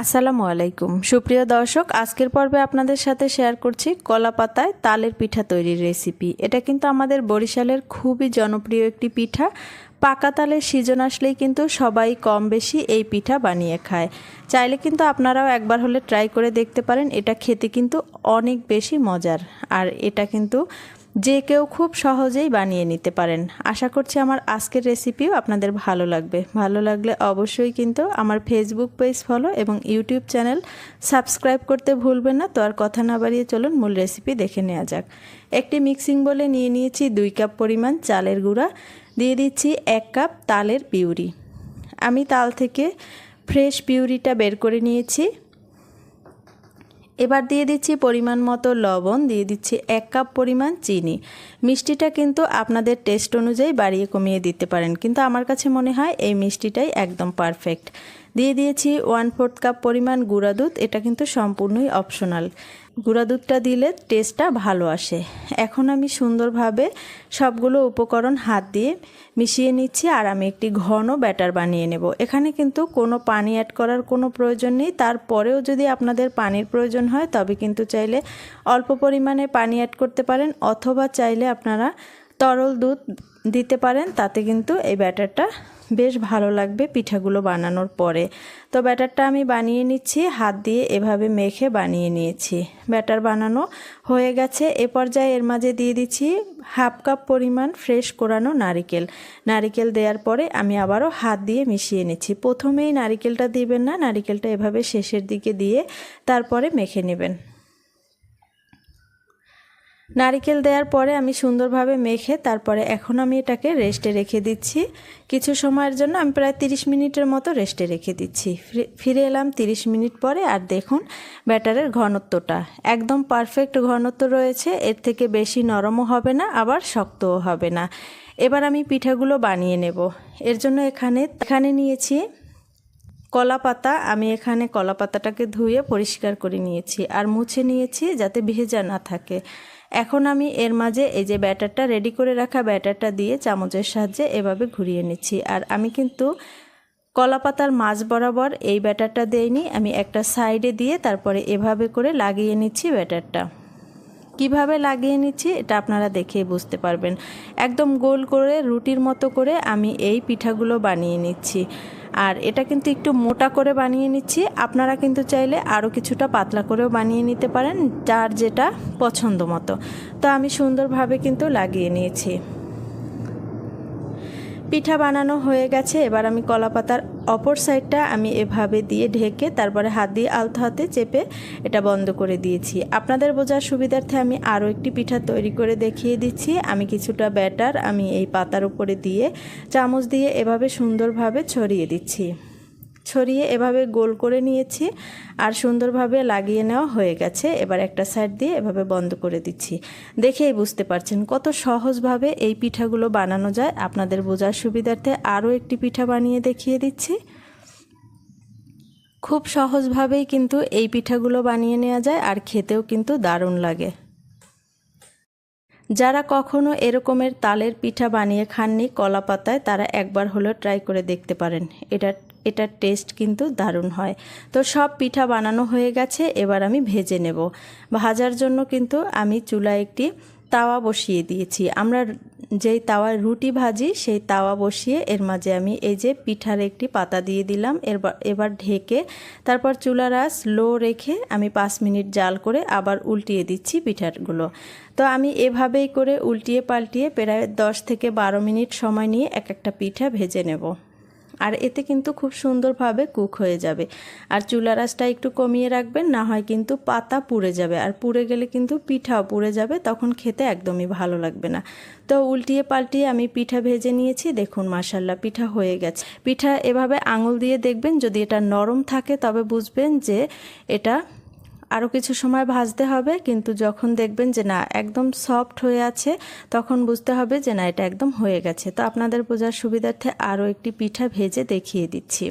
আসসালামু আলাইকুম। সুপ্রিয় দর্শক, আজকের পর্বে আপনাদের সাথে শেয়ার করছি কলা পাতায় তালের পিঠা তৈরির রেসিপি এটা কিন্তু আমাদের বরিশালের খুবই জনপ্রিয় একটি পিঠা। পাকা তালের সিজন আসলেই কিন্তু সবাই কম বেশি এই পিঠা বানিয়ে খায়। চাইলে কিন্তু আপনারাও একবার হলে ট্রাই করে দেখতে পারেন, এটা খেতে কিন্তু অনেক বেশি মজার। আর এটা কিন্তু যে কেউ খুব সহজেই বানিয়ে নিতে পারেন। আশা করছি আমার আজকের রেসিপিও আপনাদের ভালো লাগবে। ভালো লাগলে অবশ্যই কিন্তু আমার ফেসবুক পেজ ফলো এবং ইউটিউব চ্যানেল সাবস্ক্রাইব করতে ভুলবেন না। তো আর কথা না বাড়িয়ে চলুন, মূল রেসিপি দেখে নেওয়া যাক। একটি মিক্সিং বলে নিয়ে নিয়েছি দুই কাপ পরিমাণ চালের গুঁড়া। দিয়ে দিচ্ছি এক কাপ তালের পিউরি। আমি তাল থেকে ফ্রেশ পিউরিটা বের করে নিয়েছি। এবার দিয়ে দিচ্ছি পরিমাণ মতো লবণ, দিয়ে দিচ্ছি এক কাপ পরিমাণ চিনি। মিষ্টিটা কিন্তু আপনাদের টেস্ট অনুযায়ী বাড়িয়ে কমিয়ে দিতে পারেন, কিন্তু আমার কাছে মনে হয় এই মিষ্টিটাই একদম পারফেক্ট দিয়ে দিয়েছি ওয়ান ফোর্থ কাপ পরিমাণ গুঁড়া দুধ, এটা কিন্তু সম্পূর্ণই অপশনাল গুঁড়া দুধটা দিলে টেস্টটা ভালো আসে। এখন আমি সুন্দরভাবে সবগুলো উপকরণ হাত দিয়ে মিশিয়ে নিচ্ছি আর আমি একটি ঘন ব্যাটার বানিয়ে নেব। এখানে কিন্তু কোনো পানি অ্যাড করার কোনো প্রয়োজন নেই। তারপরেও যদি আপনাদের পানির প্রয়োজন হয়, তবে কিন্তু চাইলে অল্প পরিমাণে পানি অ্যাড করতে পারেন, অথবা চাইলে আপনারা তরল দুধ দিতে পারেন, তাতে কিন্তু এই ব্যাটারটা বেশ ভালো লাগবে পিঠাগুলো বানানোর পরে। তো ব্যাটারটা আমি বানিয়ে নিচ্ছি, হাত দিয়ে এভাবে মেখে বানিয়ে নিয়েছি। ব্যাটার বানানো হয়ে গেছে। এ পর্যায়ে এর মাঝে দিয়ে দিচ্ছি হাফ কাপ পরিমাণ ফ্রেশ কোরানো নারিকেল। নারিকেল দেওয়ার পরে আমি আবারও হাত দিয়ে মিশিয়ে নিচ্ছি। প্রথমেই নারিকেলটা দিবেন না, নারিকেলটা এভাবে শেষের দিকে দিয়ে তারপরে মেখে নেবেন। নারিকেল দেওয়ার পরে আমি সুন্দরভাবে মেখে তারপরে এখন আমি এটাকে রেস্টে রেখে দিচ্ছি। কিছু সময়ের জন্য আমি প্রায় 30 মিনিটের মতো রেস্টে রেখে দিচ্ছি। ফিরে এলাম 30 মিনিট পরে আর দেখুন ব্যাটারের ঘনত্বটা। একদম পারফেক্ট ঘনত্ব রয়েছে, এর থেকে বেশি নরমও হবে না, আবার শক্তও হবে না। এবার আমি পিঠাগুলো বানিয়ে নেব। এর জন্য এখানে এখানে নিয়েছি কলা পাতা আমি এখানে কলা পাতাটাকে ধুয়ে পরিষ্কার করে নিয়েছি আর মুছে নিয়েছি যাতে ভেজা না থাকে। এখন আমি এর মাঝে এই যে ব্যাটারটা রেডি করে রাখা ব্যাটারটা দিয়ে চামচের সাহায্যে এভাবে ঘুরিয়ে নিচ্ছি। আর আমি কিন্তু কলা পাতার মাছ বরাবর এই ব্যাটারটা দেইনি, আমি একটা সাইডে দিয়ে তারপরে এভাবে করে লাগিয়ে নিচ্ছি ব্যাটারটা। কীভাবে লাগিয়ে নিচ্ছি এটা আপনারা দেখেই বুঝতে পারবেন। একদম গোল করে রুটির মতো করে আমি এই পিঠাগুলো বানিয়ে নিচ্ছি। আর এটা কিন্তু একটু মোটা করে বানিয়ে নিচ্ছি। আপনারা কিন্তু চাইলে আরও কিছুটা পাতলা করেও বানিয়ে নিতে পারেন, যার যেটা পছন্দ মতো। তো আমি সুন্দরভাবে কিন্তু লাগিয়ে নিয়েছি। পিঠা বানানো হয়ে গেছে। এবার আমি কলা পাতার অপর সাইডটা আমি এভাবে দিয়ে ঢেকে তারপরে হাত দিয়ে আলতো হাতে চেপে এটা বন্ধ করে দিয়েছি। আপনাদের বোঝার সুবিধার্থে আমি আরও একটি পিঠা তৈরি করে দেখিয়ে দিচ্ছি। আমি কিছুটা ব্যাটার আমি এই পাতার উপরে দিয়ে চামচ দিয়ে এভাবে সুন্দরভাবে ছড়িয়ে দিচ্ছি। ছড়িয়ে এভাবে গোল করে নিয়েছি আর সুন্দরভাবে লাগিয়ে নেওয়া হয়ে গেছে। এবার একটা সাইড দিয়ে এভাবে বন্ধ করে দিচ্ছি। দেখেই বুঝতে পারছেন কত সহজভাবে এই পিঠাগুলো বানানো যায়। আপনাদের বোঝার সুবিধার্থে আরও একটি পিঠা বানিয়ে দেখিয়ে দিচ্ছি। খুব সহজভাবেই কিন্তু এই পিঠাগুলো বানিয়ে নেওয়া যায় আর খেতেও কিন্তু দারুণ লাগে। যারা কখনো এরকমের তালের পিঠা বানিয়ে খাননি কলা পাতায় তারা একবার হলেও ট্রাই করে দেখতে পারেন। এটা এটার টেস্ট কিন্তু দারুণ হয়। তো সব পিঠা বানানো হয়ে গেছে, এবার আমি ভেজে নেব। ভাজার জন্য কিন্তু আমি চুলায় একটি তাওয়া বসিয়ে দিয়েছি। আমরা যেই তাওয়ায় রুটি ভাজি, সেই তাওয়া বসিয়ে এর মাঝে আমি এই যে পিঠার একটি পাতা দিয়ে দিলাম। এরবার এবার ঢেকে তারপর চুলার আস লো রেখে আমি পাঁচ মিনিট জাল করে আবার উল্টিয়ে দিচ্ছি পিঠাগুলো তো আমি এভাবেই করে উল্টিয়ে পাল্টিয়ে প্রায় দশ থেকে বারো মিনিট সময় নিয়ে এক একটা পিঠা ভেজে নেব। আর এতে কিন্তু খুব সুন্দরভাবে কুক হয়ে যাবে। আর চুলা রাসটা একটু কমিয়ে রাখবেন, না হয় কিন্তু পাতা পুড়ে যাবে। আর পুড়ে গেলে কিন্তু পিঠাও পুড়ে যাবে, তখন খেতে একদমই ভালো লাগবে না। তো উল্টিয়ে পাল্টিয়ে আমি পিঠা ভেজে নিয়েছি, দেখুন মাসাল্লাহ পিঠা হয়ে গেছে। পিঠা এভাবে আঙুল দিয়ে দেখবেন, যদি এটা নরম থাকে তবে বুঝবেন যে এটা আরও কিছু সময় ভাজতে হবে, কিন্তু যখন দেখবেন যে না, একদম সফট হয়ে আছে, তখন বুঝতে হবে যে না, এটা একদম হয়ে গেছে। তো আপনাদের বোঝার সুবিধার্থে আরও একটি পিঠা ভেজে দেখিয়ে দিচ্ছি।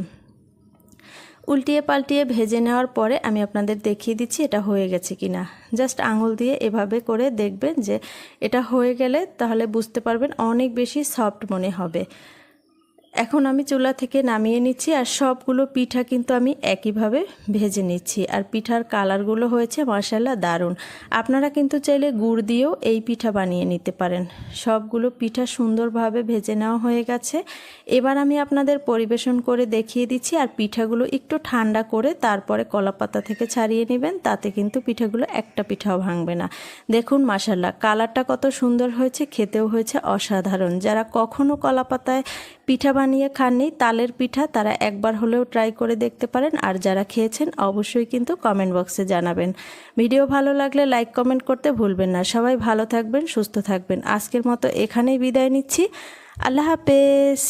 উল্টিয়ে পাল্টিয়ে ভেজে নেওয়ার পরে আমি আপনাদের দেখিয়ে দিচ্ছি এটা হয়ে গেছে কি না জাস্ট আঙুল দিয়ে এভাবে করে দেখবেন যে এটা হয়ে গেলে তাহলে বুঝতে পারবেন অনেক বেশি সফট মনে হবে। এখন আমি চুলা থেকে নামিয়ে নিচ্ছি আর সবগুলো পিঠা কিন্তু আমি একইভাবে ভেজে নিচ্ছি। আর পিঠার কালারগুলো হয়েছে মাসাল্লা দারুণ। আপনারা কিন্তু চাইলে গুড় দিয়েও এই পিঠা বানিয়ে নিতে পারেন। সবগুলো পিঠা সুন্দরভাবে ভেজে নেওয়া হয়ে গেছে। এবার আমি আপনাদের পরিবেশন করে দেখিয়ে দিচ্ছি আর পিঠাগুলো একটু ঠান্ডা করে তারপরে কলাপাতা থেকে ছাড়িয়ে নেবেন, তাতে কিন্তু পিঠাগুলো একটা পিঠাও ভাঙবে না। দেখুন মাসাল্লাহ কালারটা কত সুন্দর হয়েছে, খেতেও হয়েছে অসাধারণ। যারা কখনো কলাপাতায় পিঠা বানিয়ে খাননি, তালের পিঠা তারা একবার হলেও ট্রাই করে দেখতে পারেন। আর যারা খেয়েছেন, অবশ্যই কিন্তু কমেন্ট বক্সে জানাবেন। ভিডিও ভালো লাগলে লাইক কমেন্ট করতে ভুলবেন না। সবাই ভালো থাকবেন, সুস্থ থাকবেন। আজকের মতো এখানেই বিদায় নিচ্ছি। আল্লাহ হাফেজ।